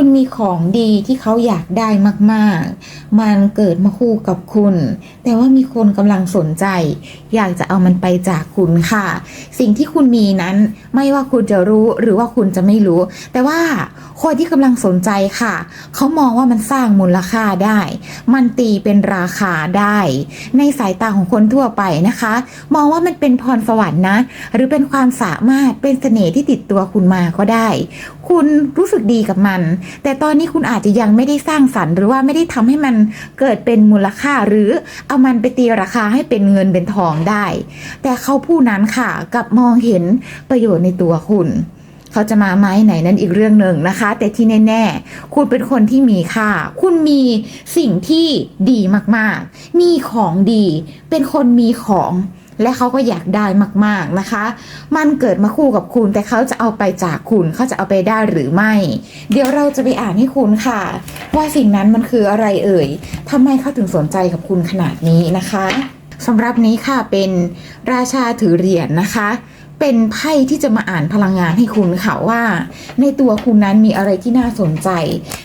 คุณมีของดีที่เขาอยากได้มากๆ มันเกิดมาคู่กับคุณ แต่ว่ามีคนกำลังสนใจ อยากจะเอามันไปจากคุณค่ะ สิ่งที่คุณมีนั้นไม่ว่าคุณจะรู้หรือว่าคุณจะไม่รู้ แต่ว่าคนที่กำลังสนใจค่ะ เขามองว่ามันสร้างมูลค่าได้ มันตีเป็นราคาได้ ในสายตาของคนทั่วไปนะคะ มองว่ามันเป็นพรสวรรค์นะ หรือเป็นความสามารถเป็นเสน่ห์ที่ติดตัวคุณมาก็ได้ คุณรู้สึกดีกับมันแต่ตอนนี้คุณอาจจะยังไม่ได้สร้างสรรค์ หรือว่าไม่ได้ทำให้มันเกิดเป็นมูลค่า หรือเอามันไปตีราคาให้เป็นเงินเป็นทองได้ แต่เขาผู้นั้นค่ะกับมองเห็นประโยชน์ในตัวคุณเขาจะมาไหมไหนนั้นอีกเรื่องหนึ่งนะคะ แต่ที่แน่ ๆ คุณเป็นคนที่มีค่า คุณมีสิ่งที่ดีมากๆ มีของดี เป็นคนมีของ และเขาก็อยากได้มากๆนะคะ มันเกิดมาคู่กับคุณ แต่เขาจะเอาไปจากคุณเขาจะเอาไปได้หรือไม่ เดี๋ยวเราจะไปอ่านให้คุณค่ะ ว่าสิ่งนั้นมันคืออะไรเอ่ยทำไมเขาถึงสนใจกับคุณขนาดนี้นะคะสำหรับนี้ค่ะเป็นราชาถือเหรียญนะคะ เป็นไพ่ที่จะมาอ่านพลังงานให้คุณค่ะว่า ในตัวคุณนั้นมีอะไรที่น่าสนใจ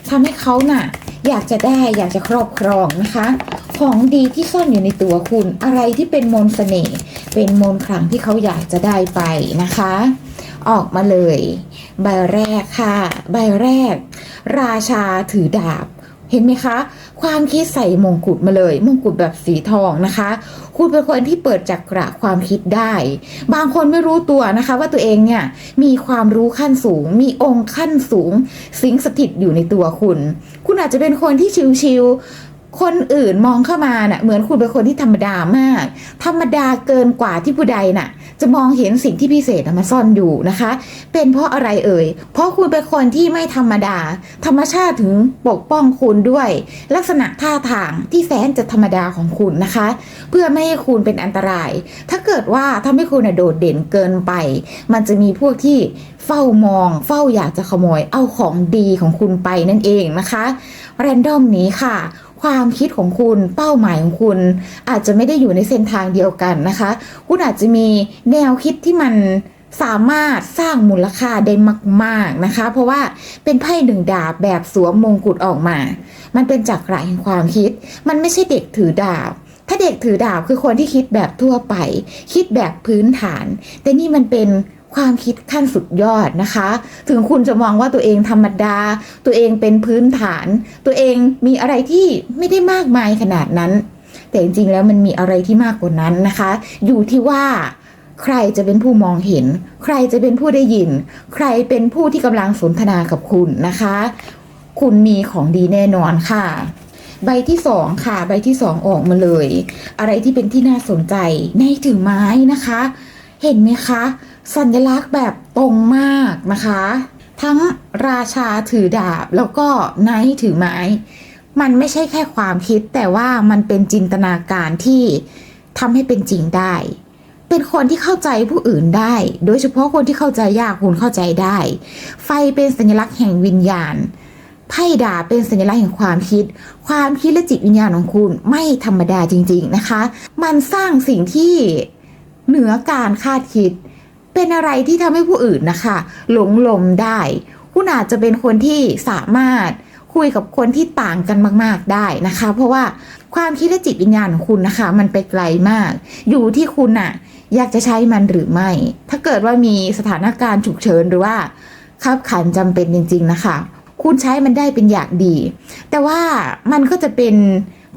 ทำให้เขาน่ะ อยากจะได้อยากจะครอบครองนะคะ ของดีที่ซ่อนอยู่ในตัวคุณ อะไรที่เป็นมนต์เสน่ห์เป็นมนต์ขลังที่เขาอยากจะได้ไปนะคะ ออกมาเลย ใบแรกค่ะ ใบแรก ราชาถือดาบ เห็นไหมคะ ความคิดใส่มงกุฎมาเลย มงกุฎแบบสีทองนะคะ คุณเป็นคนที่เปิดจักระความคิดได้ บางคนไม่รู้ตัวนะคะ ว่าตัวเองเนี่ยมีความรู้ขั้นสูง มีองค์ขั้นสูง สิงสถิตอยู่ในตัวคุณ คุณอาจจะเป็นคนที่ชิวๆคนอื่นมองเข้ามาเน่ะเหมือนคุณเป็นคนที่ธรรมดามาก ธรรมดาเกินกว่าที่ผู้ใดน่ะ จะมองเห็นสิ่งที่พิเศษมาซ่อนอยู่นะคะ เป็นเพราะอะไรเอ่ย เพราะคุณเป็นคนที่ไม่ธรรมดา ธรรมชาติถึงปกป้องคุณด้วย ลักษณะท่าทางที่แสนจะธรรมดาของคุณนะคะ เพื่อไม่ให้คุณเป็นอันตราย ถ้าเกิดว่าทำให้คุณโดดเด่นเกินไป มันจะมีพวกที่เฝ้ามอง เฝ้าอยากจะขโมยเอาของดีของคุณไปนั่นเองนะคะแรนดอมนี้ค่ะ ความคิดของคุณเป้าหมายของคุณ อาจจะไม่ได้อยู่ในเส้นทางเดียวกันนะคะ คุณอาจจะมีแนวคิดที่มันสามารถสร้างมูลค่าได้มาก ๆนะคะ เพราะว่าเป็นไพ่หนึ่งดาบแบบสวมมงกุฎออกมา มันเป็นจักระแห่งความคิด มันไม่ใช่เด็กถือดาบ ถ้าเด็กถือดาบคือคนที่คิดแบบทั่วไป คิดแบบพื้นฐาน แต่นี่มันเป็น ความคิดขั้นสุดยอดนะคะ ถึงคุณจะมองว่าตัวเองธรรมดา ตัวเองเป็นพื้นฐาน ตัวเองมีอะไรที่ไม่ได้มากมายขนาดนั้น แต่จริงๆแล้วมันมีอะไรที่มากกว่านั้นนะคะ อยู่ที่ว่าใครจะเป็นผู้มองเห็น ใครจะเป็นผู้ได้ยิน ใครเป็นผู้ที่กำลังสนทนากับคุณนะคะ คุณมีของดีแน่นอนค่ะ ใบที่สองค่ะ ใบที่สองออกมาเลย อะไรที่เป็นที่น่าสนใจในถือไม้นะคะ เห็นไหมคะ สัญลักษณ์แบบตรงมากนะคะ ทั้งราชาถือดาบแล้วก็ไนท์ถือไม้ มันไม่ใช่แค่ความคิดแต่ว่ามันเป็นจินตนาการที่ทำให้เป็นจริงได้ เป็นคนที่เข้าใจผู้อื่นได้ โดยเฉพาะคนที่เข้าใจยากคุณเข้าใจได้ ไฟเป็นสัญลักษณ์แห่งวิญญาณไพ่ดาบเป็นสัญลักษณ์แห่งความคิด ความคิดและจิตวิญญาณของคุณไม่ธรรมดาจริง ๆนะคะ มันสร้างสิ่งที่เหนือการคาดคิด เป็นอะไรที่ทำให้ผู้อื่นนะคะ หลงลมได้ คุณอาจจะเป็นคนที่สามารถคุยกับคนที่ต่างกันมาก ๆได้นะคะ เพราะว่าความคิดและจิตวิญญาณของคุณนะคะ มันไปไกลมาก อยู่ที่คุณน่ะอยากจะใช้มันหรือไม่ ถ้าเกิดว่ามีสถานการณ์ฉุกเฉินหรือว่าขับขันจำเป็นจริง ๆนะคะ คุณใช้มันได้เป็นอย่างดี แต่ว่ามันก็จะเป็น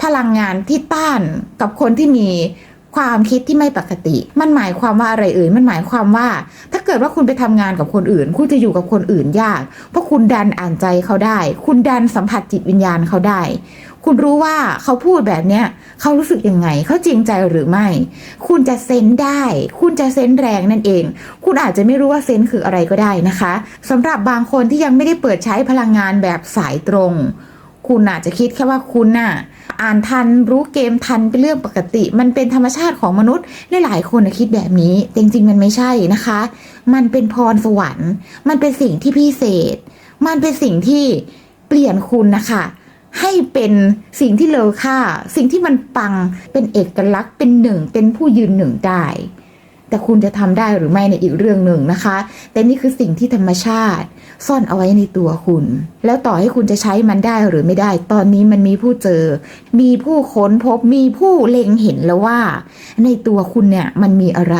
พลังงานที่ต้านกับคนที่มี ความคิดที่ไม่ปกติ มันหมายความว่าอะไรเอ่ยมันหมายความว่า ถ้าเกิดว่าคุณไปทำงานกับคนอื่น คุณจะอยู่กับคนอื่นยาก เพราะคุณดันอ่านใจเขาได้ คุณดันสัมผัสจิตวิญญาณเขาได้ คุณรู้ว่าเขาพูดแบบเนี้ยเขารู้สึกยังไง เขาจริงใจหรือไม่ คุณจะเซนได้ คุณจะเซนแรงนั่นเอง คุณอาจจะไม่รู้ว่าเซนคืออะไรก็ได้นะคะสำหรับบางคนที่ยังไม่ได้เปิดใช้พลังงานแบบสายตรง คุณอาจจะคิดแค่ว่าคุณน่ะ อ่านทันรู้เกมทันเป็นเรื่องปกติ มันเป็นธรรมชาติของมนุษย์หลายๆคนคิดแบบนี้จริงๆ มันไม่ใช่นะคะ มันเป็นพรสวรรค์ มันเป็นสิ่งที่พิเศษ มันเป็นสิ่งที่เปลี่ยนคุณนะคะให้เป็นสิ่งที่เลอค่า สิ่งที่มันปังเป็นเอกลักษณ์เป็นหนึ่งเป็นผู้ยืนหนึ่งได้ แต่คุณจะทำได้หรือไม่ในอีกเรื่องหนึ่งนะคะ แต่นี่คือสิ่งที่ธรรมชาติ ซ่อนเอาไว้ในตัวคุณ แล้วต่อให้คุณจะใช้มันได้หรือไม่ได้ ตอนนี้มันมีผู้เจอ มีผู้ค้นพบมีผู้เล็งเห็นแล้วว่า ในตัวคุณเนี่ยมันมีอะไร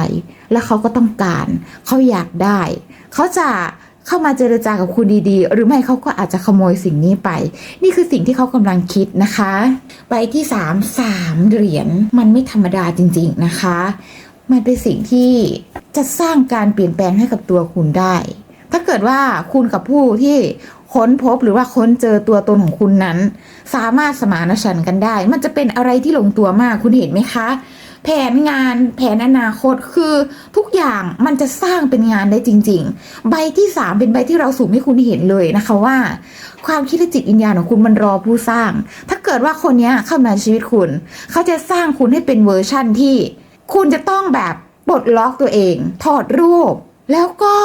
แล้วเขาก็ต้องการ เขาอยากได้ เขาจะเข้ามาเจรจากับคุณดีๆ หรือไม่เขาก็อาจจะขโมยสิ่งนี้ไป นี่คือสิ่งที่เขากำลังคิดนะคะ ใบที่สามสามเหรียญมันไม่ธรรมดาจริง ๆนะคะ มันเป็นสิ่งที่จะสร้างการเปลี่ยนแปลงให้กับตัวคุณได้ ถ้าเกิดว่าคุณกับผู้ที่ค้นพบหรือว่าค้นเจอตัวตนของคุณนั้น สามารถสมานฉันท์กันได้ มันจะเป็นอะไรที่ลงตัวมากคุณเห็นไหมคะ แผนงานแผนอนาคตคือทุกอย่างมันจะสร้างเป็นงานได้จริง ๆ ใบที่สามเป็นใบที่เราสูงให้คุณเห็นเลยนะคะว่า ความคิดและจิตวิญญาณของคุณมันรอผู้สร้าง ถ้าเกิดว่าคนนี้เข้ามาในชีวิตคุณ เขาจะสร้างคุณให้เป็นเวอร์ชั่นที่ คุณจะต้องแบบปลดล็อกตัวเอง ถอดรูป แล้วก็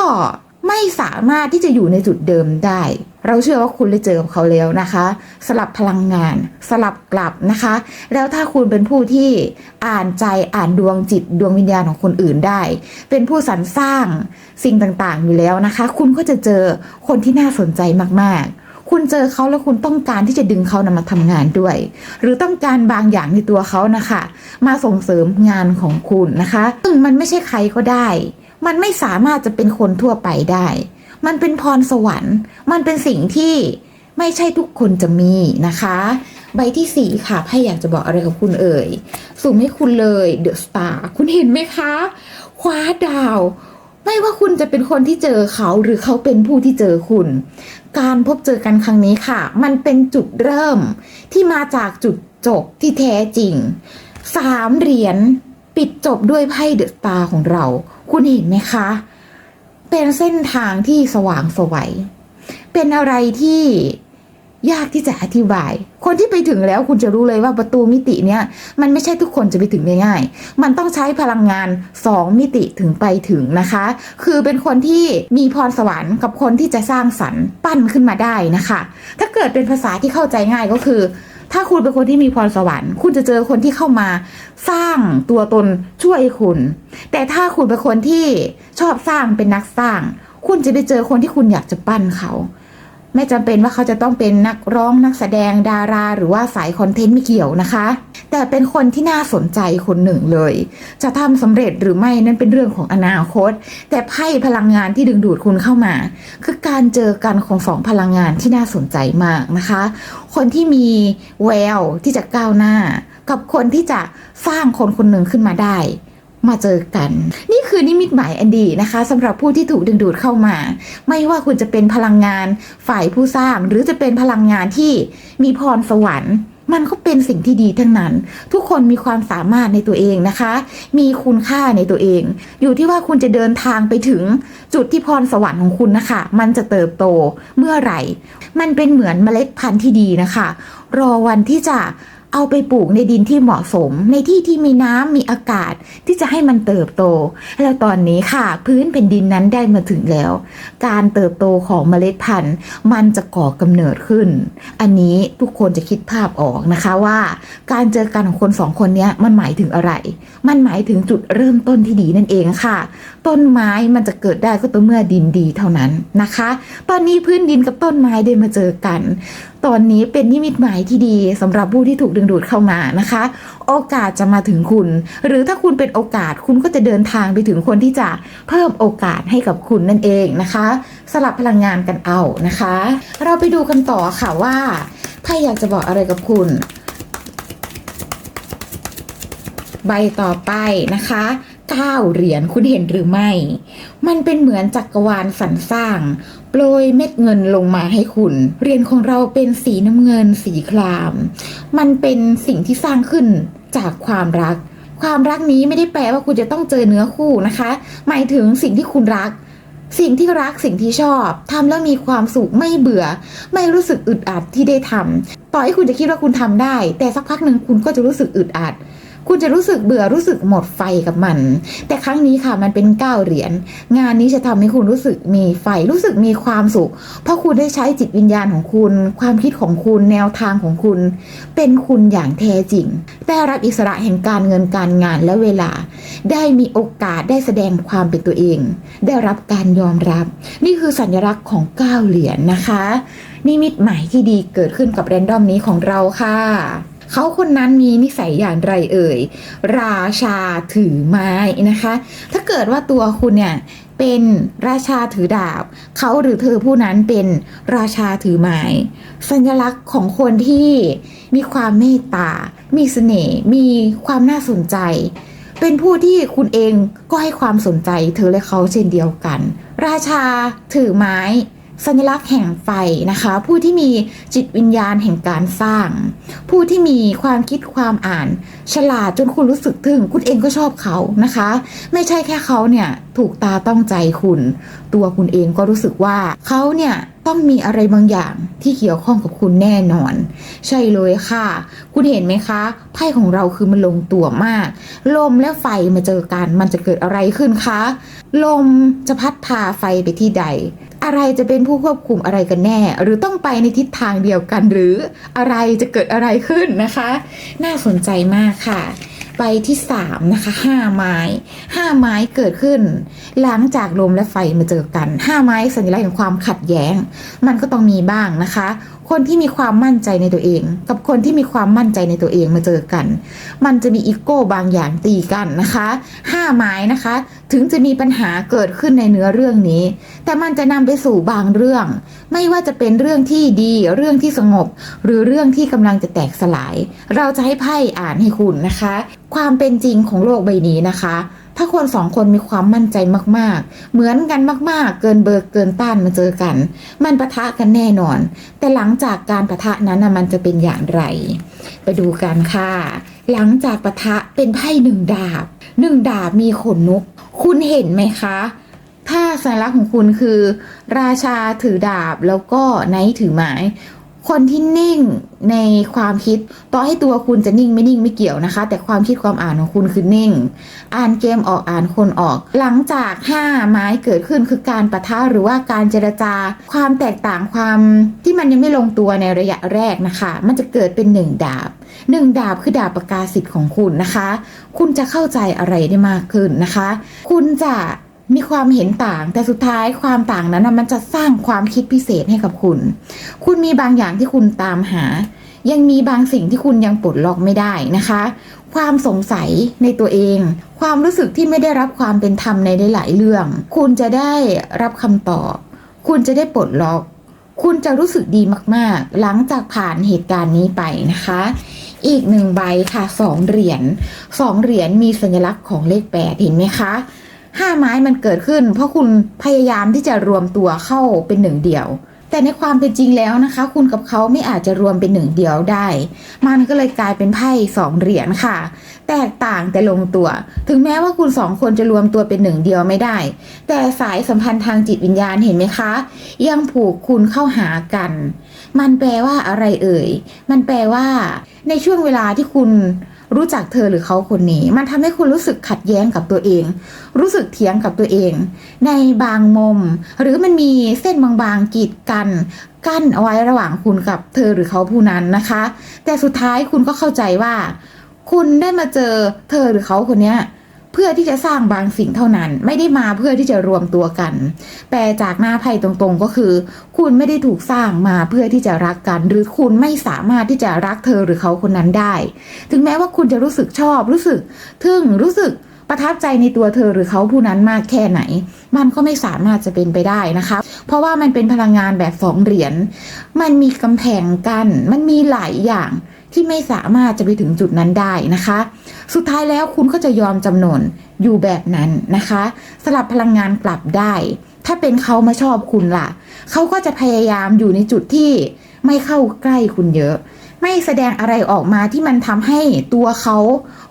ไม่สามารถที่จะอยู่ในจุดเดิมได้ เราเชื่อว่าคุณได้เจอเขาแล้วนะคะ สลับพลังงาน สลับกลับนะคะ แล้วถ้าคุณเป็นผู้ที่อ่านใจอ่านดวงจิตดวงวิญญาณของคนอื่นได้ เป็นผู้สรรสร้างสิ่งต่างๆอยู่แล้วนะคะ คุณก็จะเจอคนที่น่าสนใจมากๆ คุณเจอเขาแล้วคุณต้องการที่จะดึงเขานำมาทำงานด้วย หรือต้องการบางอย่างในตัวเขานะคะ มาส่งเสริมงานของคุณนะคะซึ่งมันไม่ใช่ใครก็ได้ มันไม่สามารถจะเป็นคนทั่วไปได้ มันเป็นพรสวรรค์ มันเป็นสิ่งที่ไม่ใช่ทุกคนจะมีนะคะ ใบที่สี่ค่ะไพ่อยากจะบอกอะไรกับคุณเอ่ยสุ่มให้คุณเลยเดอะสตาร์คุณเห็นไหมคะคว้าดาวไม่ว่าคุณจะเป็นคนที่เจอเขาหรือเขาเป็นผู้ที่เจอคุณ การพบเจอกันครั้งนี้ค่ะ มันเป็นจุดเริ่มที่มาจากจุดจบที่แท้จริงสามเหรียญปิดจบด้วยไพ่เดอะสตาร์ของเรา คุณเห็นไหมคะ เป็นเส้นทางที่สว่างสวัยเป็นอะไรที่ ยากที่จะอธิบาย คนที่ไปถึงแล้วคุณจะรู้เลยว่าประตูมิติเนี้ยมันไม่ใช่ทุกคนจะไปถึงง่ายๆ มันต้องใช้พลังงานสองมิติถึงไปถึงนะคะ คือเป็นคนที่มีพรสวรรค์กับคนที่จะสร้างสรรค์ปั้นขึ้นมาได้นะคะ ถ้าเกิดเป็นภาษาที่เข้าใจง่ายก็คือ ถ้าคุณเป็นคนที่มีพรสวรรค์ คุณจะเจอคนที่เข้ามาสร้างตัวตนช่วยคุณ แต่ถ้าคุณเป็นคนที่ชอบสร้างเป็นนักสร้าง คุณจะได้เจอคนที่คุณอยากจะปั้นเขา ไม่จำเป็นว่าเขาจะต้องเป็นนักร้องนักแสดงดารา หรือว่าสายคอนเทนต์ไม่เกี่ยวนะคะ แต่เป็นคนที่น่าสนใจคนหนึ่งเลย จะทำสำเร็จหรือไม่นั่นเป็นเรื่องของอนาคต แต่ไพ่พลังงานที่ดึงดูดคุณเข้ามา คือการเจอกันของสองพลังงานที่น่าสนใจมากนะคะ คนที่มีแววที่จะก้าวหน้า กับคนที่จะสร้างคนคนหนึ่งขึ้นมาได้ มาเจอกัน นี่คือนิมิตหมายอันดีนะคะสำหรับผู้ที่ถูกดึงดูดเข้ามา ไม่ว่าคุณจะเป็นพลังงานฝ่ายผู้สร้าง หรือจะเป็นพลังงานที่มีพรสวรรค์มันก็เป็นสิ่งที่ดีทั้งนั้น ทุกคนมีความสามารถในตัวเองนะคะ มีคุณค่าในตัวเอง อยู่ที่ว่าคุณจะเดินทางไปถึงจุดที่พรสวรรค์ของคุณนะคะ มันจะเติบโตเมื่อไหร่ มันเป็นเหมือนเมล็ดพันธุ์ที่ดีนะคะ รอวันที่จะ เอาไปปลูกในดินที่เหมาะสม ในที่ที่มีน้ำมีอากาศที่จะให้มันเติบโต แล้วตอนนี้ค่ะ พื้นแผ่นดินนั้นได้มาถึงแล้ว การเติบโตของเมล็ดพันธุ์ มันจะก่อกำเนิดขึ้น อันนี้ทุกคนจะคิดภาพออกนะคะว่า การเจอกันของคนสองคนนี้มันหมายถึงอะไร มันหมายถึงจุดเริ่มต้นที่ดีนั่นเองค่ะ ต้นไม้มันจะเกิดได้ก็ต่อเมื่อดินดีเท่านั้นนะคะ ตอนนี้พื้นดินกับต้นไม้ได้มาเจอกัน ตอนนี้เป็นนิมิตหมายที่ดีสำหรับผู้ที่ถูกดึงดูดเข้ามานะคะ โอกาสจะมาถึงคุณ หรือถ้าคุณเป็นโอกาสคุณก็จะเดินทางไปถึงคนที่จะเพิ่มโอกาสให้กับคุณนั่นเองนะคะ สลับพลังงานกันเอานะคะ เราไปดูกันต่อค่ะว่าไพ่อยากจะบอกอะไรกับคุณ ใบต่อไปนะคะ 9 เหรียญคุณเห็นหรือไม่ มันเป็นเหมือนจักรวาลสรรสร้าง โปรยเม็ดเงินลงมาให้คุณ เหรียญของเราเป็นสีน้ำเงินสีคราม มันเป็นสิ่งที่สร้างขึ้นจากความรัก ความรักนี้ไม่ได้แปลว่าคุณจะต้องเจอเนื้อคู่นะคะ หมายถึงสิ่งที่คุณรักสิ่งที่รักสิ่งที่ชอบทำแล้วมีความสุขไม่เบื่อ ไม่รู้สึกอึดอัดที่ได้ทำต่อให้คุณจะคิดว่าคุณทำได้ แต่สักพักหนึ่งคุณก็จะรู้สึกอึดอัด คุณจะรู้สึกเบื่อรู้สึกหมดไฟกับมัน แต่ครั้งนี้ค่ะมันเป็นเก้าเหรียญงานนี้จะทำให้คุณรู้สึกมีไฟรู้สึกมีความสุข เพราะคุณได้ใช้จิตวิญญาณของคุณ ความคิดของคุณแนวทางของคุณ เป็นคุณอย่างแท้จริง ได้รับอิสระแห่งการเงินการงานและเวลา ได้มีโอกาสได้แสดงความเป็นตัวเอง ได้รับการยอมรับ นี่คือสัญลักษณ์ของเก้าเหรียญนะคะนิมิตหมายที่ดีเกิดขึ้นกับแรนดอมนี้ของเราค่ะ เขาคนนั้นมีนิสัยอย่างไรเอ่ย ราชาถือไม้นะคะ ถ้าเกิดว่าตัวคุณเนี่ยเป็นราชาถือดาบ เขาหรือเธอผู้นั้นเป็นราชาถือไม้สัญลักษณ์ของคนที่มีความเมตตา มีเสน่ห์ มีความน่าสนใจ เป็นผู้ที่คุณเองก็ให้ความสนใจเธอและเขาเช่นเดียวกัน ราชาถือไม้ สัญลักษณ์แห่งไฟนะคะ ผู้ที่มีจิตวิญญาณแห่งการสร้าง ผู้ที่มีความคิดความอ่าน ฉลาดจนคุณรู้สึกถึง คุณเองก็ชอบเขานะคะ ไม่ใช่แค่เขาเนี่ยถูกตาต้องใจคุณ ตัวคุณเองก็รู้สึกว่าเขาเนี่ยต้องมีอะไรบางอย่างที่เกี่ยวข้องกับคุณแน่นอน ใช่เลยค่ะ คุณเห็นไหมคะไพ่ของเราคือมันลงตัวมาก ลมและไฟมาเจอกันมันจะเกิดอะไรขึ้นคะ ลมจะพัดพาไฟไปที่ใด อะไรจะเป็นผู้ควบคุมอะไรกันแน่ หรือต้องไปในทิศทางเดียวกันหรืออะไรจะเกิดอะไรขึ้นนะคะ น่าสนใจมากค่ะไปที่3นะคะ5ไม้5ไม้เกิดขึ้น หลังจากลมและไฟมาเจอกัน5ไม้สัญลักษณ์ของความขัดแย้ง มันก็ต้องมีบ้างนะคะ คนที่มีความมั่นใจในตัวเอง กับคนที่มีความมั่นใจในตัวเองมาเจอกัน มันจะมีอีโก้บางอย่างตีกันนะคะห้าไม้นะคะ ถึงจะมีปัญหาเกิดขึ้นในเนื้อเรื่องนี้ แต่มันจะนำไปสู่บางเรื่อง ไม่ว่าจะเป็นเรื่องที่ดีเรื่องที่สงบ หรือเรื่องที่กำลังจะแตกสลาย เราจะให้ไพ่อ่านให้คุณนะคะ ความเป็นจริงของโลกใบนี้นะคะ ถ้าคนสองคนมีความมั่นใจมากๆ เหมือนกันมากๆ เกินเบอร์เกินต้านมาเจอกัน มันปะทะกันแน่นอน แต่หลังจากการปะทะนั้นนะมันจะเป็นอย่างไร ไปดูกันค่ะ หลังจากปะทะเป็นไพ่หนึ่งดาบหนึ่งดาบมีขนนก คุณเห็นไหมคะถ้าสัญลักษณ์ของคุณคือ ราชาถือดาบแล้วก็ไนท์ถือไม้ คนที่นิ่งในความคิดต่อให้ตัวคุณจะนิ่งไม่นิ่งไม่เกี่ยวนะคะ แต่ความคิดความอ่านของคุณคือนิ่ง อ่านเกมออกอ่านคนออก หลังจากห้าไม้เกิดขึ้นคือการประทะหรือว่าการเจรจา ความแตกต่างความที่มันยังไม่ลงตัวในระยะแรกนะคะ มันจะเกิดเป็นหนึ่งดาบหนึ่งดาบคือดาบประกาศสิทธิ์ของคุณนะคะ คุณจะเข้าใจอะไรได้มากขึ้นนะคะ คุณจะ มีความเห็นต่าง แต่สุดท้ายความต่างนั้นมันจะสร้างความคิดพิเศษให้กับคุณ คุณมีบางอย่างที่คุณตามหา ยังมีบางสิ่งที่คุณยังปลดล็อกไม่ได้นะคะ ความสงสัยในตัวเอง ความรู้สึกที่ไม่ได้รับความเป็นธรรมในหลายๆเรื่อง คุณจะได้รับคำตอบ คุณจะได้ปลดล็อก คุณจะรู้สึกดีมาก ๆ หลังจากผ่านเหตุการณ์นี้ไปนะคะ อีกหนึ่งใบค่ะสองเหรียญสองเหรียญมีสัญลักษณ์ของเลขแปดเห็นไหมคะ ห้าไม้มันเกิดขึ้น เพราะคุณพยายามที่จะรวมตัวเข้าเป็นหนึ่งเดียว แต่ในความเป็นจริงแล้วนะคะ คุณกับเขาไม่อาจจะรวมเป็นหนึ่งเดียวได้ มันก็เลยกลายเป็นไพ่สองเหรียญค่ะ แตกต่างแต่ลงตัว ถึงแม้ว่าคุณสองคนจะรวมตัวเป็นหนึ่งเดียวไม่ได้ แต่สายสัมพันธ์ทางจิตวิญญาณเห็นไหมคะ ยังผูกคุณเข้าหากัน มันแปลว่าอะไรเอ่ย มันแปลว่า ในช่วงเวลาที่คุณ รู้จักเธอหรือเขาคนนี้ มันทำให้คุณรู้สึกขัดแย้งกับตัวเอง รู้สึกเถียงกับตัวเอง ในบางมุม หรือมันมีเส้นบางๆกีดกันกั้นเอาไว้ระหว่างคุณกับเธอหรือเขาผู้นั้นนะคะ แต่สุดท้ายคุณก็เข้าใจว่า คุณได้มาเจอเธอหรือเขาคนเนี้ย เพื่อที่จะสร้างบางสิ่งเท่านั้น ไม่ได้มาเพื่อที่จะรวมตัวกัน แปลจากหน้าไพ่ตรงๆก็คือ คุณไม่ได้ถูกสร้างมาเพื่อที่จะรักกัน หรือคุณไม่สามารถที่จะรักเธอหรือเขาคนนั้นได้ ถึงแม้ว่าคุณจะรู้สึกชอบ รู้สึกทึ่งรู้สึกประทับใจในตัวเธอหรือเขาผู้นั้นมากแค่ไหน มันก็ไม่สามารถจะเป็นไปได้นะคะ เพราะว่ามันเป็นพลังงานแบบสองเหรียญมันมีกำแพงกันมันมีหลายอย่าง ที่ไม่สามารถจะไปถึงจุดนั้นได้นะคะ สุดท้ายแล้วคุณก็จะยอมจำนนอยู่แบบนั้นนะคะ สลับพลังงานกลับได้ ถ้าเป็นเขามาชอบคุณล่ะ เขาก็จะพยายามอยู่ในจุดที่ไม่เข้าใกล้คุณเยอะ ไม่แสดงอะไรออกมาที่มันทำให้ตัวเขา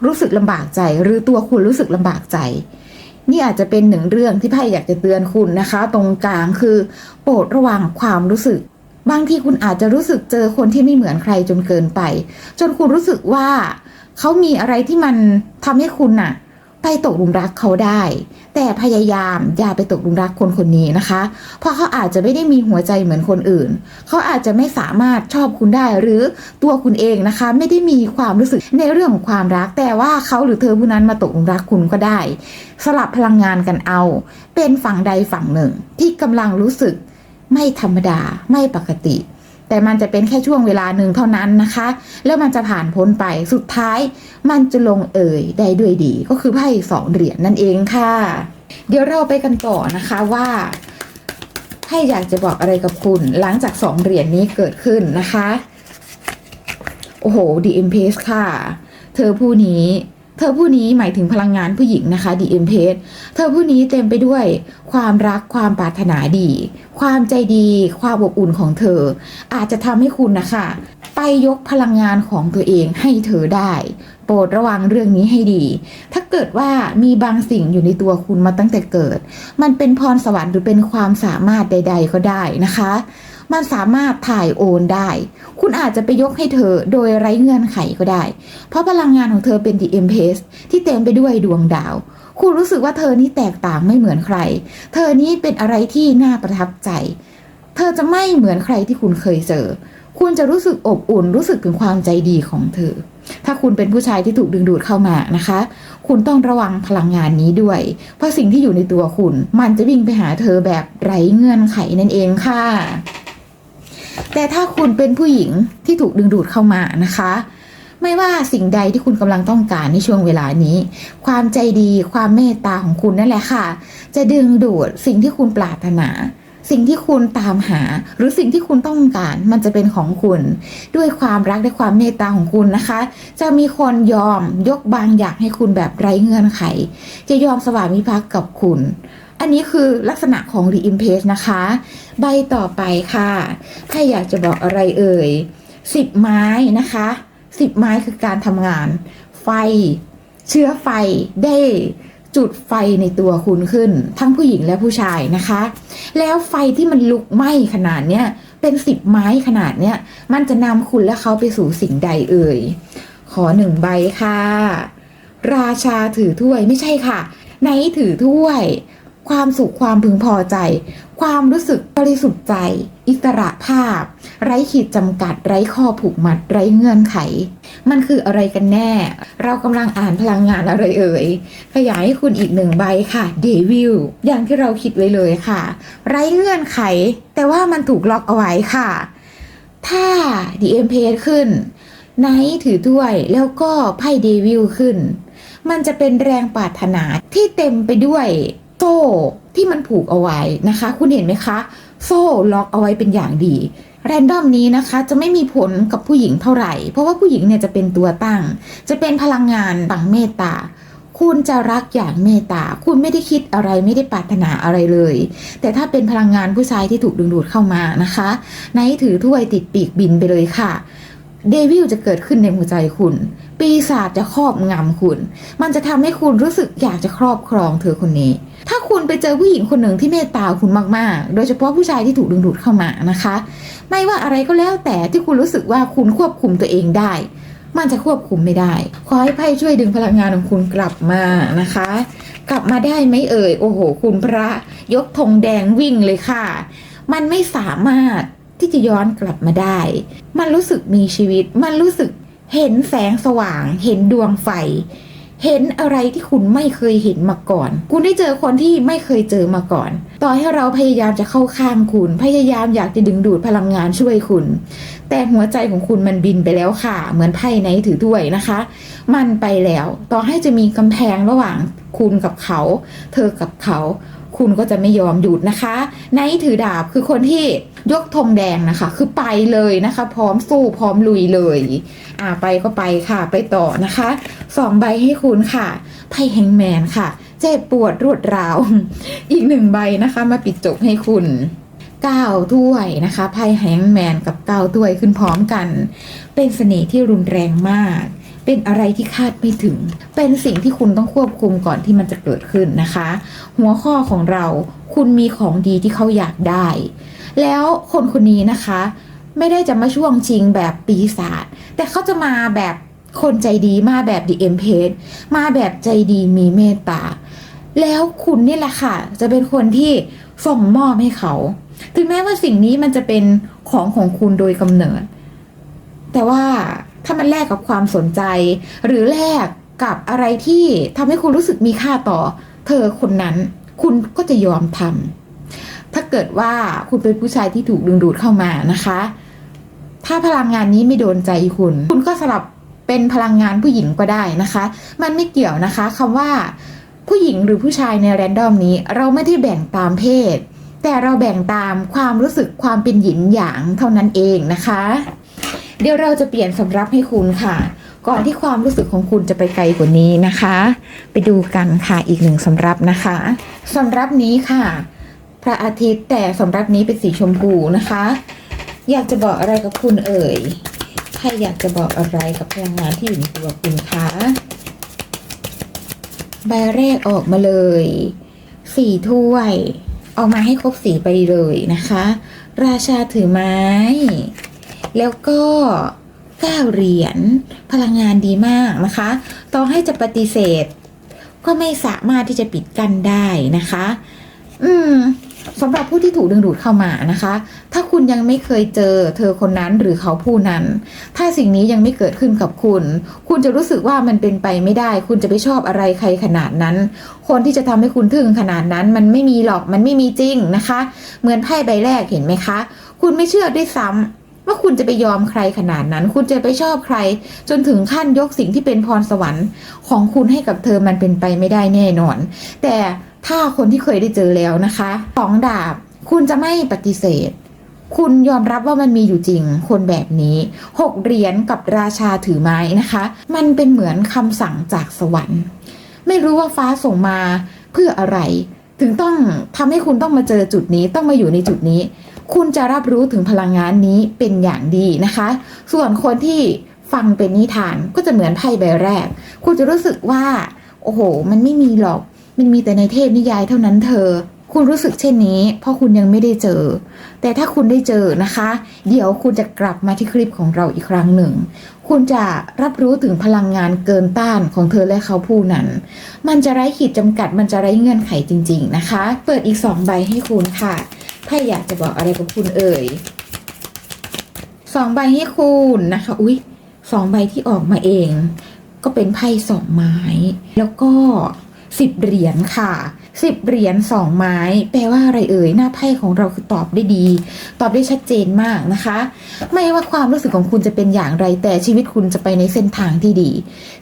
รู้สึกลำบากใจ หรือตัวคุณรู้สึกลำบากใจนี่อาจจะเป็นหนึ่งเรื่องที่ไพ่อยากจะเตือนคุณนะคะ ตรงกลางคือ โปรดระวังความรู้สึก บางทีคุณอาจจะรู้สึกเจอคนที่ไม่เหมือนใครจนเกินไป จนคุณรู้สึกว่าเขามีอะไรที่มันทำให้คุณน่ะ ไปตกหลุมรักเขาได้ แต่พยายามอย่าไปตกหลุมรักคนคนนี้นะคะ เพราะเขาอาจจะไม่ได้มีหัวใจเหมือนคนอื่น เขาอาจจะไม่สามารถชอบคุณได้หรือตัวคุณเองนะคะ ไม่ได้มีความรู้สึกในเรื่องของความรัก แต่ว่าเขาหรือเธอผู้นั้นมาตกหลุมรักคุณก็ได้ สลับพลังงานกันเอา เป็นฝั่งใดฝั่งหนึ่ง ที่กำลังรู้สึก ไม่ธรรมดาไม่ปกติ แต่มันจะเป็นแค่ช่วงเวลาหนึ่งเท่านั้นนะคะ แล้วมันจะผ่านพ้นไปสุดท้าย มันจะลงเอยได้ด้วยดี ก็คือไพ่สองเหรียญนั่นเองค่ะ เดี๋ยวเราไปกันต่อนะคะว่าไพ่อยากจะบอกอะไรกับคุณ หลังจากสองเหรียญนี้เกิดขึ้นนะคะ โอ้โหดีเอ็มเพสค่ะ เธอผู้นี้ เธอผู้นี้หมายถึงพลังงานผู้หญิงนะคะดีเอ็มเพสเธอผู้นี้เต็มไปด้วย ความรักความปรารถนาดี ความใจดี ความอบอุ่นของเธอ อาจจะทำให้คุณนะคะ ไปยกพลังงานของตัวเองให้เธอได้ โปรดระวังเรื่องนี้ให้ดี ถ้าเกิดว่ามีบางสิ่งอยู่ในตัวคุณมาตั้งแต่เกิด มันเป็นพรสวรรค์หรือเป็นความสามารถใด ๆ ก็ได้นะคะ มันสามารถถ่ายโอนได้ คุณอาจจะไปยกให้เธอโดยไร้เงื่อนไขก็ได้ เพราะพลังงานของเธอเป็น The Empress ที่เต็มไปด้วยดวงดาว คุณรู้สึกว่าเธอนี่แตกต่างไม่เหมือนใคร เธอนี่เป็นอะไรที่น่าประทับใจ เธอจะไม่เหมือนใครที่คุณเคยเจอ คุณจะรู้สึกอบอุ่นรู้สึกถึงความใจดีของเธอถ้าคุณเป็นผู้ชายที่ถูกดึงดูดเข้ามานะคะ คุณต้องระวังพลังงานนี้ด้วย เพราะสิ่งที่อยู่ในตัวคุณ มันจะวิ่งไปหาเธอแบบไร้เงื่อนไขนั่นเองค่ะ แต่ถ้าคุณเป็นผู้หญิงที่ถูกดึงดูดเข้ามานะคะ ไม่ว่าสิ่งใดที่คุณกำลังต้องการในช่วงเวลานี้ ความใจดีความเมตตาของคุณนั่นแหละค่ะ จะดึงดูดสิ่งที่คุณปรารถนาสิ่งที่คุณตามหาหรือสิ่งที่คุณต้องการมันจะเป็นของคุณ ด้วยความรักและความเมตตาของคุณนะคะ จะมีคนยอมยกบางอย่างให้คุณแบบไร้เงื่อนไข จะยอมสวามิภักดิ์กับคุณ อันนี้คือลักษณะของ The Impress นะคะ ใบต่อไปค่ะถ้าอยากจะบอกอะไรเอ่ยสิบไม้นะคะสิบไม้คือการทำงาน ไฟ เชื้อไฟได้จุดไฟในตัวคุณขึ้น ทั้งผู้หญิงและผู้ชายนะคะ แล้วไฟที่มันลุกไหม้ขนาดเนี้ยเป็นสิบไม้ขนาดเนี้ยมันจะนำคุณและเขาไปสู่สิ่งใดเอ่ย ขอหนึ่งใบค่ะ ราชาถือถ้วยไม่ใช่ค่ะไนท์ถือถ้วย ความสุขความพึงพอใจ ความรู้สึกบริสุทธิ์ใจ อิสระภาพ ไร้ขีดจำกัด ไร้ข้อผูกมัด ไร้เงื่อนไข มันคืออะไรกันแน่ เรากำลังอ่านพลังงานอะไรเอ่ย ขยายให้คุณอีกหนึ่งใบค่ะเดวิลอย่างที่เราคิดไว้เลยค่ะ ไร้เงื่อนไข แต่ว่ามันถูกล็อกเอาไว้ค่ะ ถ้าดีเอ็มเพขึ้นไนท์ถือถ้วยแล้วก็ไพ่เดวิลขึ้น มันจะเป็นแรงปรารถนาที่เต็มไปด้วย โซ่ที่มันผูกเอาไว้นะคะ คุณเห็นไหมคะ โซ่ล็อกเอาไว้เป็นอย่างดีแรนดอมนี้นะคะจะไม่มีผลกับผู้หญิงเท่าไหร่ เพราะว่าผู้หญิงเนี่ยจะเป็นตัวตั้ง จะเป็นพลังงานฝังเมตตาคุณจะรักอย่างเมตตา คุณไม่ได้คิดอะไรไม่ได้ปรารถนาอะไรเลย แต่ถ้าเป็นพลังงานผู้ชายที่ถูกดึงดูดเข้ามานะคะไนถือถ้วยติดปีกบินไปเลยค่ะ เดวิลจะเกิดขึ้นในหัวใจคุณ ปีศาจจะครอบงำคุณ มันจะทำให้คุณรู้สึกอยากจะครอบครองเธอคนนี้ ถ้าคุณไปเจอผู้หญิงคนหนึ่งที่เมตตาคุณมากๆ โดยเฉพาะผู้ชายที่ถูกดึงดูดเข้ามานะคะ ไม่ว่าอะไรก็แล้วแต่ที่คุณรู้สึกว่าคุณควบคุมตัวเองได้ มันจะควบคุมไม่ได้ ขอให้ไพ่ช่วยดึงพลังงานของคุณกลับมานะคะ กลับมาได้ไหมเอ่ย โอ้โห คุณพระ ยกธงแดงวิ่งเลยค่ะ มันไม่สามารถ ที่จะย้อนกลับมาได้ มันรู้สึกมีชีวิต มันรู้สึกเห็นแสงสว่าง เห็นดวงไฟ เห็นอะไรที่คุณไม่เคยเห็นมาก่อน คุณได้เจอคนที่ไม่เคยเจอมาก่อน ต่อให้เราพยายามจะเข้าข้างคุณ พยายามอยากจะดึงดูดพลังงานช่วยคุณ แต่หัวใจของคุณมันบินไปแล้วค่ะ เหมือนไพ่ในถือถ้วยนะคะ มันไปแล้ว ต่อให้จะมีกำแพงระหว่างคุณกับเขา เธอกับเขา คุณก็จะไม่ยอมหยุดนะคะไนถือดาบคือคนที่ยกธงแดงนะคะ คือไปเลยนะคะ พร้อมสู้พร้อมลุยเลยอ่าไปก็ไปค่ะ ไปต่อนะคะสองใบให้คุณค่ะไพ่แฮงแมนค่ะ เจ็บปวดรวดราว อีกหนึ่งใบนะคะ มาปิดจบให้คุณก้าถ้วยนะคะไพ่แฮงแมนกับก้าถ้วยขึ้นพร้อมกัน เป็นเสน่ห์ที่รุนแรงมาก เป็นอะไรที่คาดไม่ถึง เป็นสิ่งที่คุณต้องควบคุมก่อนที่มันจะเกิดขึ้นนะคะ หัวข้อของเราคุณมีของดีที่เขาอยากได้ แล้วคนคนนี้นะคะ ไม่ได้จะมาช่วงชิงแบบปีศาจแต่เขาจะมาแบบคนใจดีมาแบบดีเอ็มเพจมาแบบใจดีมีเมตตา แล้วคุณนี่แหละค่ะ จะเป็นคนที่ส่งมอบให้เขา ถึงแม้ว่าสิ่งนี้มันจะเป็นของของคุณโดยกำเนิด แต่ว่า ถ้ามันแลกกับความสนใจ หรือแลกกับอะไรที่ทำให้คุณรู้สึกมีค่าต่อ เธอคนนั้น คุณก็จะยอมทำถ้าเกิดว่าคุณเป็นผู้ชายที่ถูกดึงดูดเข้ามานะคะ ถ้าพลังงานนี้ไม่โดนใจคุณ คุณก็สลับเป็นพลังงานผู้หญิงก็ได้นะคะ มันไม่เกี่ยวนะคะคำว่าผู้หญิงหรือผู้ชายในแรนดอมนี้ เราไม่ได้แบ่งตามเพศ แต่เราแบ่งตามความรู้สึกความเป็นหยินหยางเท่านั้นเองนะคะ เดี๋ยวเราจะเปลี่ยนสำรับให้คุณค่ะ ก่อนที่ความรู้สึกของคุณจะไปไกลกว่านี้นะคะ ไปดูกันค่ะอีกหนึ่งสำรับนะคะสำรับนี้ค่ะ พระอาทิตย์แต่สำรับนี้เป็นสีชมพูนะคะ อยากจะบอกอะไรกับคุณเอ่ยใครอยากจะบอกอะไรกับพลังงานที่อยู่ในตัวคุณคะใบแรกออกมาเลยสี่ถ้วยออกมาให้ครบสีไปเลยนะคะ ราชาถือไม้ แล้วก็เก้าเหรียญพลังงานดีมากนะคะ ต่อให้จะปฏิเสธ ก็ไม่สามารถที่จะปิดกั้นได้นะคะ อืมสำหรับผู้ที่ถูกดึงดูดเข้ามานะคะ ถ้าคุณยังไม่เคยเจอเธอคนนั้นหรือเขาผู้นั้น ถ้าสิ่งนี้ยังไม่เกิดขึ้นกับคุณ คุณจะรู้สึกว่ามันเป็นไปไม่ได้ คุณจะไปชอบอะไรใครขนาดนั้น คนที่จะทำให้คุณทึ่งขนาดนั้น มันไม่มีหรอก มันไม่มีจริงนะคะ เหมือนไพ่ใบแรกเห็นไหมคะ คุณไม่เชื่อด้วยซ้ำ ว่าคุณจะไปยอมใครขนาดนั้น คุณจะไปชอบใคร จนถึงขั้นยกสิ่งที่เป็นพรสวรรค์ของคุณให้กับเธอมันเป็นไปไม่ได้แน่นอน แต่ถ้าคนที่เคยได้เจอแล้วนะคะสองดาบ คุณจะไม่ปฏิเสธ คุณยอมรับว่ามันมีอยู่จริง คนแบบนี้หกเหรียญกับราชาถือไม้นะคะ มันเป็นเหมือนคำสั่งจากสวรรค์ ไม่รู้ว่าฟ้าส่งมาเพื่ออะไร ถึงต้องทำให้คุณต้องมาเจอจุดนี้ต้องมาอยู่ในจุดนี้ คุณจะรับรู้ถึงพลังงานนี้เป็นอย่างดีนะคะ ส่วนคนที่ฟังเป็นนิทานก็จะเหมือนไพ่ใบแรก คุณจะรู้สึกว่า โอ้โห มันไม่มีหรอก มันมีแต่ในเทพนิยายเท่านั้นเธอ คุณรู้สึกเช่นนี้ เพราะคุณยังไม่ได้เจอ แต่ถ้าคุณได้เจอนะคะ เดี๋ยวคุณจะกลับมาที่คลิปของเราอีกครั้งหนึ่ง คุณจะรับรู้ถึงพลังงานเกินต้านของเธอและเขาผู้นั้น มันจะไร้ขีดจำกัด มันจะไร้เงื่อนไขจริง ๆ นะคะ เปิดอีกสองใบให้คุณค่ะ ถ้าอยากจะบอกอะไรกับคุณเอ่ยสองใบให้คุณนะคะ อุ๊ยสองใบที่ออกมาเอง ก็เป็นไพ่สองไม้ แล้วก็สิบเหรียญค่ะสิบเหรียญสองไม้ แปลว่าอะไรเอ่ย หน้าไพ่ของเราคือตอบได้ดี ตอบได้ชัดเจนมากนะคะ ไม่ว่าความรู้สึกของคุณจะเป็นอย่างไร แต่ชีวิตคุณจะไปในเส้นทางที่ดี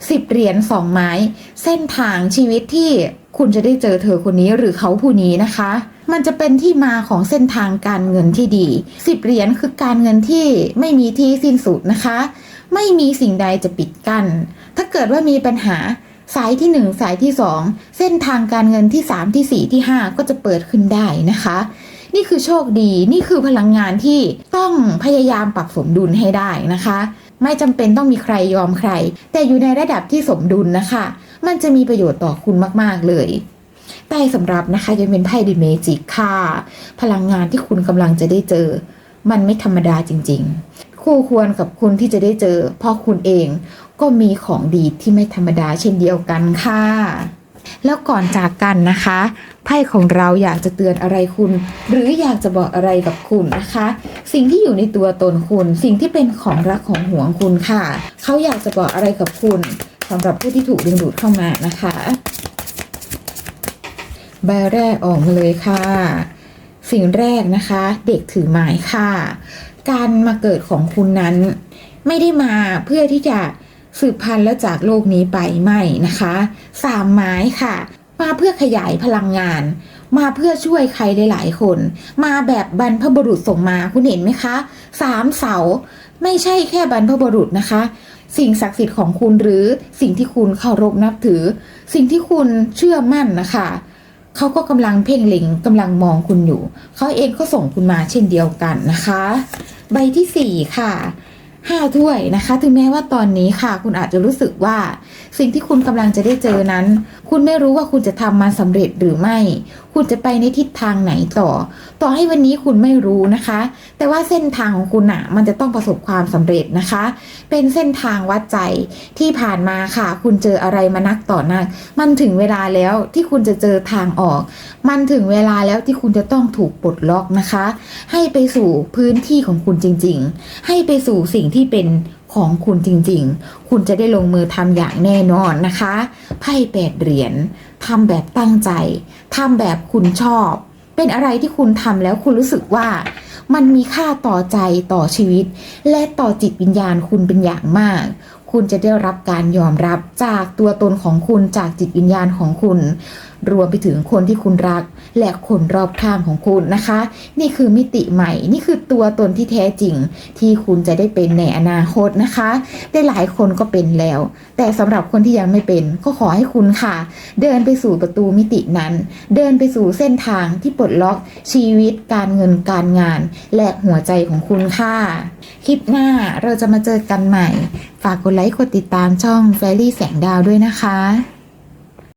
สิบเหรียญสองไม้ เส้นทางชีวิตที่คุณจะได้เจอเธอคนนี้หรือเขาผู้นี้นะคะ มันจะเป็นที่มาของเส้นทางการเงินที่ดีสิบเหรียญคือการเงินที่ไม่มีที่สิ้นสุดนะคะ ไม่มีสิ่งใดจะปิดกัน้น ถ้าเกิดว่ามีปัญหาสายที่หนึ่งสายที่สองเส้นทางการเงินที่สามที่สี่ที่ห้าก็จะเปิดขึ้นได้นะคะ นี่คือโชคดีนี่คือพลังงานที่ต้องพยายามปรับสมดุลให้ได้นะคะ ไม่จำเป็นต้องมีใครยอมใคร แต่อยู่ในระดับที่สมดุลนะคะ มันจะมีประโยชน์ต่อคุณมาก ๆ เลย ใต้สำรับนะคะยังเป็นไพ่ดิเมจิกค่ะ พลังงานที่คุณกำลังจะได้เจอ มันไม่ธรรมดาจริง ๆ คู่ควรกับคุณที่จะได้เจอ เพราะคุณเองก็มีของดีที่ไม่ธรรมดาเช่นเดียวกันค่ะ แล้วก่อนจากกันนะคะไพ่ของเราอยากจะเตือนอะไรคุณ หรืออยากจะบอกอะไรกับคุณนะคะ สิ่งที่อยู่ในตัวตนคุณ สิ่งที่เป็นของรักของห่วงคุณค่ะ เขาอยากจะบอกอะไรกับคุณสำหรับผู้ที่ถูกดึงดูดเข้ามานะคะ ใบแรกออกมาเลยค่ะ สิ่งแรกนะคะ เด็กถือไม้ค่ะ การมาเกิดของคุณนั้น ไม่ได้มาเพื่อที่จะสืบพันธุ์แล้วจากโลกนี้ไปไม่นะคะสามไม้ค่ะ มาเพื่อขยายพลังงาน มาเพื่อช่วยใครหลาย ๆ คน มาแบบบรรพบุรุษส่งมาคุณเห็นไหมคะสามเสา ไม่ใช่แค่บรรพบุรุษนะคะ สิ่งศักดิ์สิทธิ์ของคุณหรือสิ่งที่คุณเคารพนับถือ สิ่งที่คุณเชื่อมั่นนะคะ เขาก็กำลังเพ่งเล็งกำลังมองคุณอยู่ เขาเองก็ส่งคุณมาเช่นเดียวกันนะคะ ใบที่สี่ค่ะห้าถ้วยนะคะ ถึงแม้ว่าตอนนี้ค่ะ คุณอาจจะรู้สึกว่า สิ่งที่คุณกำลังจะได้เจอนั้น คุณไม่รู้ว่าคุณจะทำมันสำเร็จหรือไม่คุณคุณจะไปในทิศทางไหนต่อ ต่อให้วันนี้คุณไม่รู้นะคะ แต่ว่าเส้นทางของคุณอะมันจะต้องประสบความสำเร็จนะคะ เป็นเส้นทางวัดใจที่ผ่านมาค่ะ คุณเจออะไรมานักต่อนัก มันถึงเวลาแล้วที่คุณจะเจอทางออก มันถึงเวลาแล้วที่คุณจะต้องถูกปลดล็อกนะคะ ให้ไปสู่พื้นที่ของคุณจริง ๆ ให้ไปสู่สิ่งที่เป็น ของคุณจริงๆ คุณจะได้ลงมือทำอย่างแน่นอนนะคะไพ่แปดเหรียญทำแบบตั้งใจทำแบบคุณชอบ เป็นอะไรที่คุณทำแล้วคุณรู้สึกว่ามันมีค่าต่อใจต่อชีวิต และต่อจิตวิญญาณคุณเป็นอย่างมาก คุณจะได้รับการยอมรับจากตัวตนของคุณจากจิตวิญญาณของคุณ รวมไปถึงคนที่คุณรัก และคนรอบข้างของคุณนะคะ นี่คือมิติใหม่ นี่คือตัวตนที่แท้จริง ที่คุณจะได้เป็นในอนาคตนะคะ ได้หลายคนก็เป็นแล้ว แต่สำหรับคนที่ยังไม่เป็นก็ขอให้คุณค่ะ เดินไปสู่ประตูมิตินั้น เดินไปสู่เส้นทางที่ปลดล็อกชีวิต การเงินการงาน และหัวใจของคุณค่ะคลิปหน้าเราจะมาเจอกันใหม่ากกดไลค์กดติดตามช่องแฟรี่แสงดาวด้วยนะคะ